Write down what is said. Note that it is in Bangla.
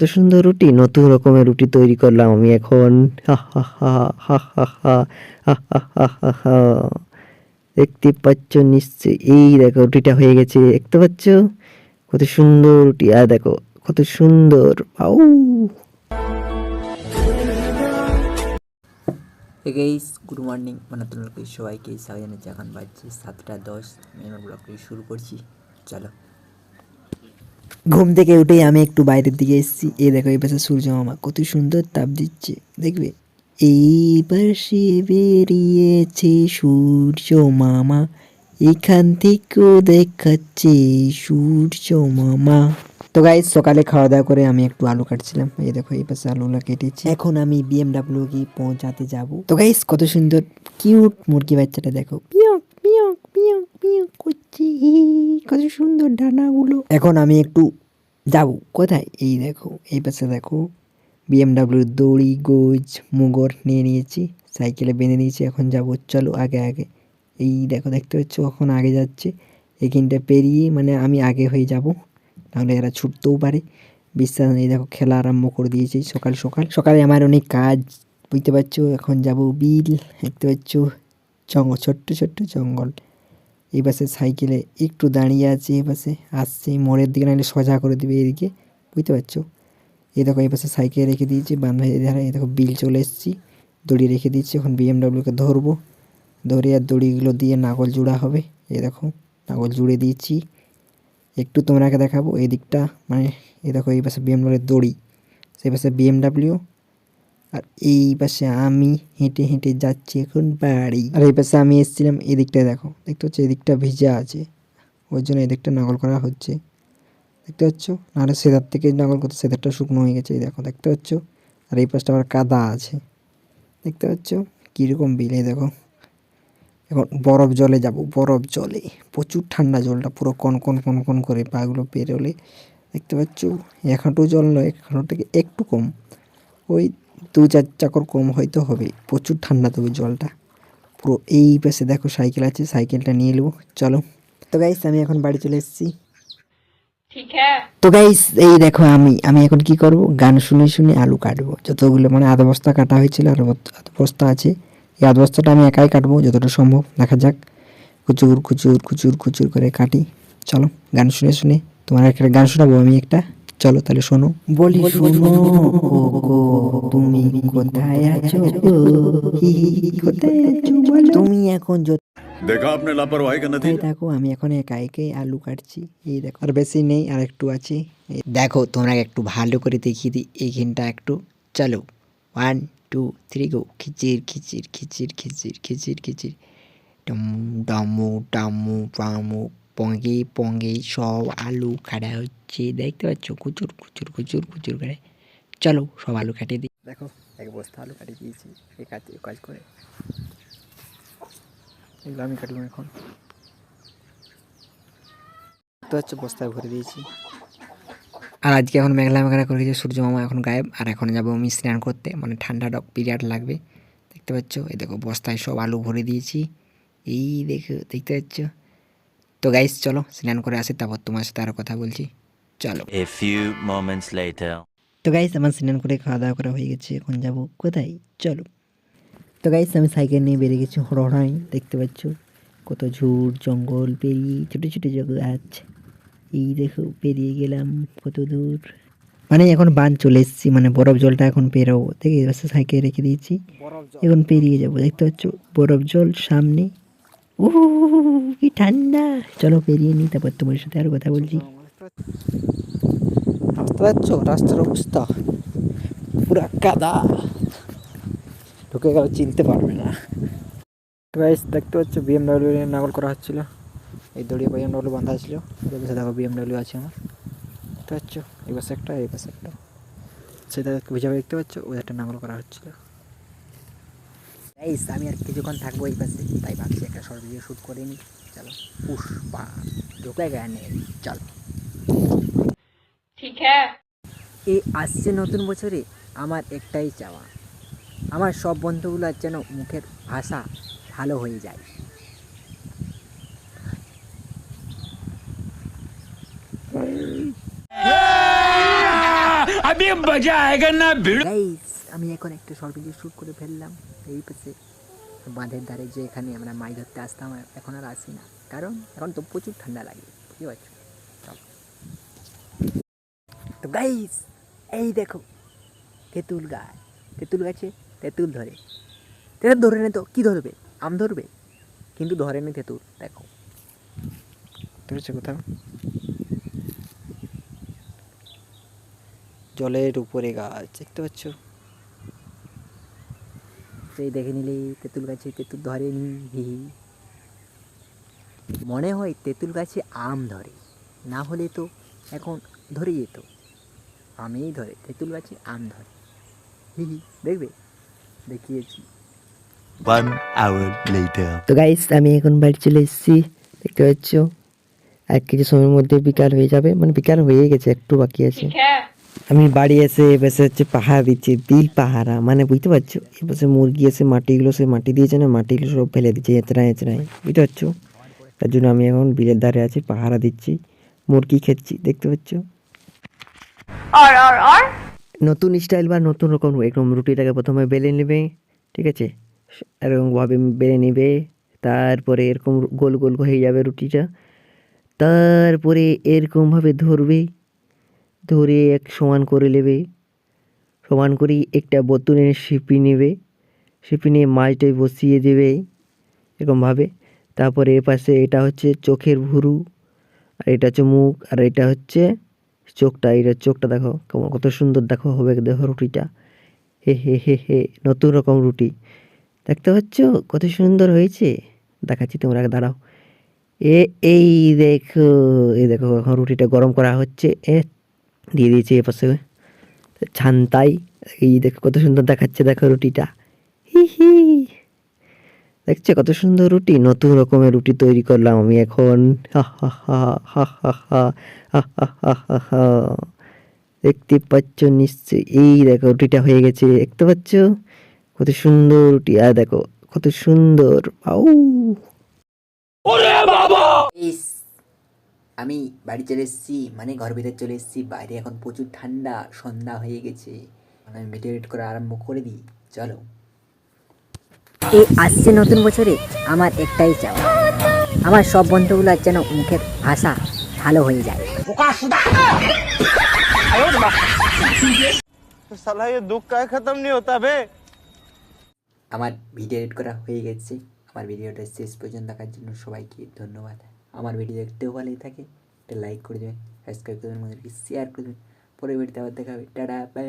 এত সুন্দর রুটি নতুন রকমের রুটি তৈরি করলাম আমি এখন দেখতে পাচ্ছ নিশ্চয় এই দেখো রুটিটা হয়ে গেছে দেখতে পাচ্ছ কত সুন্দর রুটি আর দেখো কত সুন্দর আউ গেইস গুড মর্নিং মানে তোমাদের সবাইকে স্বাগত জানাচ্ছি এখন বাজছে সাতটা দশ আমি আমার ব্লগটি শুরু করছি চলো ঘুম থেকে উঠে আমি একটু বাইরের দিকে এসেছি। এ দেখো, এই পাশে সূর্য মামা কত সুন্দর তাপ দিচ্ছে, দেখবে? এই পাশে বেরিয়েছে সূর্য মামা, এখান থেকেও দেখাচ্ছে সূর্য মামা। তো গাইজ সকালে খাওয়া দাওয়া করে আমি একটু আলু কাটছিলাম। এই দেখো, এই পাশে আলুগুলো কেটেছি। এখন আমি বিএমডাব্লিউ কি পৌঁছাতে যাব। তো গাইজ কত সুন্দর কিউট মুরগি বাচ্চাটা দেখো। করছে। কত সুন্দর ডানাগুলো। এখন আমি একটু যাব। কোথায়? এই দেখো, এই পাশে দেখো বিএমডাব্লিউর দড়ি, গোজ, মুগর নিয়ে নিয়েছি। সাইকেলে বেঁধে নিয়েছি, এখন যাব। চলো আগে আগে। এই দেখো, দেখতে পাচ্ছ, এখন আগে যাচ্ছে। এখানটা পেরিয়ে মানে আমি আগে হয়ে যাব। নাহলে এরা ছুটতেও পারে। বিশ্বাস নেই দেখো খেলা আরম্ভ করে দিয়েছি সকাল সকাল। সকালে আমার অনেক কাজ, বুঝতে পারছ? এখন যাব বিল, দেখতে পাচ্ছ? জঙ্গল ছোট্ট ছোট্ট জঙ্গল। এই পাশে সাইকেলে একটু দাঁড়িয়ে আছে, এই পাশে আসছে, মোড়ের দিকে নাহলে সোজা করে দিবে এদিকে, বুঝতে পারছ? এই দেখো এই পাশে সাইকেল রেখে দিয়েছি বান্ধব ধারে এই দেখো বিল চলে এসেছি, দড়ি রেখে দিচ্ছি এখন বিএমডাব্লিউকে ধরবো। ধরে আর দড়িগুলো দিয়ে নাগল জোড়া হবে, এই দেখো, নাগল জুড়ে দিয়েছি। একটু তোমাকে দেখাবো, এই দিকটা মানে এই দেখো, এই পাশে বিএমডাব্লিউর দড়ি, সেই পাশে বিএমডাব্লিউ আর এই পাশে আমি হেঁটে হেঁটে যাচ্ছি এখন বাড়ি। আর এই পাশে আমি এসেছিলাম, এই দিকটা দেখো, দেখতে হচ্ছে এদিকটা ভিজা আছে, ওই জন্য এদিকটা নকল করা হচ্ছে। দেখতে পাচ্ছ? নাহলে সেদার থেকে নকল করতে সেদারটা শুকনো হয়ে গেছে, এই দেখো, দেখতে পাচ্ছ? আর এই পাশটা আবার কাদা আছে। দেখতে পাচ্ছ? কীরকম বিল দেখো। এবং বরফ জলে যাব বরফ জলে। প্রচুর ঠান্ডা জলটা পুরো কন কন কন কন করে পাগুলো পেরোলে দেখতে পাচ্ছ এক হাঁটু জল নয় এক হাঁটু থেকে একটু কম। ওই দু চার চাকর কম হয়তো হবে প্রচুর ঠান্ডা তবে জলটা। পুরো এই পাশে দেখো সাইকেল আছে সাইকেলটা নিয়ে নেব চলো। তো গাইস আমি এখন বাড়ি চলে এসেছি। হ্যাঁ। তো গাইস এই দেখো আমি আমি এখন কি করব? গান শুনে শুনে আলু কাটবো। যতগুলো মানে আধা বস্তা কাটা হয়েছিল আর আধা বস্তা আছে। এই আধবস্তাটা আমি একাই কাটবো যতটা সম্ভব। দেখা যাক। কুচুর কুচুর কুচুর কুচুর করে কাটি। চলো গান শুনে শুনে তোমার একটা গান শোনাবো আমি একটা। চলো তাহলে শোনো। বলি শোনো তুমি কোথায় আছো? কোথায় আছো তুমি এখন দেখো আপনার লাপরওয়াহি কেন দেখো আমি এখন একা একে আলু কাটছি। এই দেখো আর বেশি নেই আর একটু আছে। দেখো তোমরা একটু ভালো করে দেখিয়ে দিই এইখানটা একটু। চলো ওয়ান টু থ্রি গো খিচির খিচির খিচির খিচির খিচির খিচির ডমু ডামু ডামু পামু পঙ্গে পঙ্গে সব আলু কাটা হচ্ছে দেখতে পাচ্ছ কুচুর কুচুর কুচুর কুচুর করে চলো সব আলু কাটিয়ে দিই দেখো এক বস্তা আলু কাটিয়ে দিয়েছি এই কাজ কাজ করে এগুলো আমি কাটলাম এখন তো হচ্ছে বস্তায় ভরে দিয়েছি আর আজকে এখন মেঘলা মেঘলা করে দিয়েছে সূর্য মামা এখন গায়েব আর এখন যাব আমি স্নান করতে মানে ঠান্ডা ডক পিরিয়ড লাগবে দেখতে পাচ্ছ? এই দেখো বস্তায় সব আলু ভরে দিয়েছি এই দেখো দেখতে পাচ্ছ? তো গাইস চলো স্নান করে আসি তারপর তোমার সাথে আরও কথা বলছি চলো। A few moments later. তো গাইস আমার স্নান করে খাওয়া দাওয়া করা হয়ে গেছে এখন যাব কোথায়? চলো। তো গাইস আমি সাইকেল নিয়ে বেরিয়ে গেছি হড়হড়াই দেখতে পাচ্ছ? কত ঝুড় জঙ্গল পেরিয়ে ছোটো ছোটো গাছ এই দেখো পেরিয়ে গেলাম কত দূর। মানে এখন বান চলে এসেছি মানে বরফ জলটা এখন পেরোবো দেখে রাস্তা সাইকেল রেখে দিয়েছি। এখন পেরিয়ে যাব দেখতে পাচ্ছ? বরফ জল সামনে। ও কি ঠান্ডা। চলো পেরিয়ে নিই তারপর তোমার সাথে আর কথা বলছি। রাস্তা যাচ্ছ? রাস্তার অবস্থা পুরা কাদা। ঢুকে গেলে চিনতে পারবে না। দেখতে পাচ্ছ? বিএমডাব্লিউ নাগল করা হচ্ছিল। এই দড়িয়ে বিএমডাব্লিউ বাঁধা ছিল আর দেখো বিএমডাব্লিউ আছে আমার। দেখতে পাচ্ছ? এই পাশে একটা এই পাশে একটা। সেটা ভিজাবে দেখতে পাচ্ছ ওই একটা নাঙ্গল করা হচ্ছিল। এই আমি আর কিছুক্ষণ থাকব এই পাশে তাই ভাবছি একটা শর্ট ভিডিও শ্যুট করে নিই। চলো। পুষ্পা ঢোকা গায়ে নেই। চলো। ঠিক হ্যাঁ। এই আসছে নতুন বছরে আমার একটাই চাওয়া। আমার সব বন্ধুগুলো যেন মুখের ভাষা ভালো হয়ে যায়। গাইস আমি এখন একটা শর্ট ভিডিও শ্যুট করে ফেললাম। এই পাশে বাঁধের ধারে যে এখানে আমরা মাছ ধরতে আসতাম এখন আর আসি না। কারণ এখন তো প্রচুর ঠান্ডা লাগে বুঝতে পারছ? তো গাইস এই দেখো তেঁতুল গাছ। তেঁতুল গাছে তেঁতুল ধরে। তেঁতুল ধরে নে তো কী ধরবে? আম ধরবে? কিন্তু ধরে নি তেঁতুল দেখো। ধরেছে কোথাও জলের উপরে গাছ দেখতে পাচ্ছ? সেই দেখে নিলে তেঁতুল গাছে তেঁতুল ধরেনি হিহি মনে হয় তেঁতুল গাছে আম ধরে না হলে তো এখন ধরে যেত। আমেই ধরে তেঁতুল গাছে আম ধরে। হিহি দেখবে? দেখিয়েছি। তো গাইস আমি এখন বাড়ি চলে এসেছি দেখতে পাচ্ছ? আর কিছু সময়ের মধ্যে বিকাল হয়ে যাবে মানে বিকাল হয়ে গেছে একটু বাকি আছে। হ্যাঁ। আমি বাড়ি এসে এপাশে হচ্ছে পাহাড় দিচ্ছে বিল পাহারা মানে বুঝতে পারছ? এপাশে মুরগি এসে মাটিগুলো সে মাটি দিয়েছে না মাটিগুলো সব ফেলে দিচ্ছে এঁচড়ায় এঁচড়ায় বুঝতে পারছ? তার জন্য আমি এখন বিলের ধারে আছি পাহারা দিচ্ছি মুরগি খেচ্ছি দেখতে পাচ্ছ? নতুন স্টাইল বা নতুন রকম এরকম রুটিটাকে প্রথমে বেলে নেবে ঠিক আছে? এরকমভাবে বেলে নেবে তারপরে এরকম গোল গোল হয়ে যাবে রুটিটা তারপরে এরকমভাবে ধরবে ধরে এক সমান করে নেবে। সমান করে একটা বোতলের সিপি নেবে। সিপি নিয়ে মাছটাই বসিয়ে দেবে এরকমভাবে। তারপরে এর পাশে এটা হচ্ছে চোখের ভুরু, আর এটা হচ্ছে মুখ, আর এটা হচ্ছে চোখটা। এটা চোখটা দেখো, কেমন কত সুন্দর দেখো, হবে দেখো রুটিটা। হে হে হে হে, নতুন রকম রুটি। দেখতে পাচ্ছ কত সুন্দর হয়েছে? দেখাচ্ছি তোমরা দাঁড়াও। এ, এই দেখো এই দেখো, এখন রুটিটা গরম করা হচ্ছে। এ দিয়ে দিয়েছে এপাশে ছান্তাই এই দেখো কত সুন্দর দেখাচ্ছে দেখো রুটিটা হি হি দেখছে কত সুন্দর রুটি নতুন রকমের রুটি তৈরি করলাম আমি এখন দেখতে পাচ্ছ নিশ্চয়ই এই দেখো রুটিটা হয়ে গেছে দেখতে পাচ্ছ কত সুন্দর রুটি আর দেখো কত সুন্দর বাবা আমি বাড়ি চলে এসেছি মানে ঘর ভিতরে চলে এসেছি বাইরে এখন প্রচুর ঠান্ডা সন্ধ্যা হয়ে গেছে। আমি ভিডিও এডিট করা আরম্ভ করে দিই চলো। এই আসছে নতুন বছরে আমার একটাই চাওয়া। আমার সব বন্ধুগুলো যেন মুখের ভাষা ভালো হয়ে যায়। আমার ভিডিও এডিট করা হয়ে গেছে। আমার ভিডিওটা শেষ পর্যন্ত দেখার জন্য সবাইকে ধন্যবাদ। আমার ভিডিও দেখতেও ভালোই থাকে, একটা লাইক করে দেবেন সাবস্ক্রাইব করে দেবেন শেয়ার করে দেবেন। পরের ভিডিওতে আবার দেখা হবে। Tata bye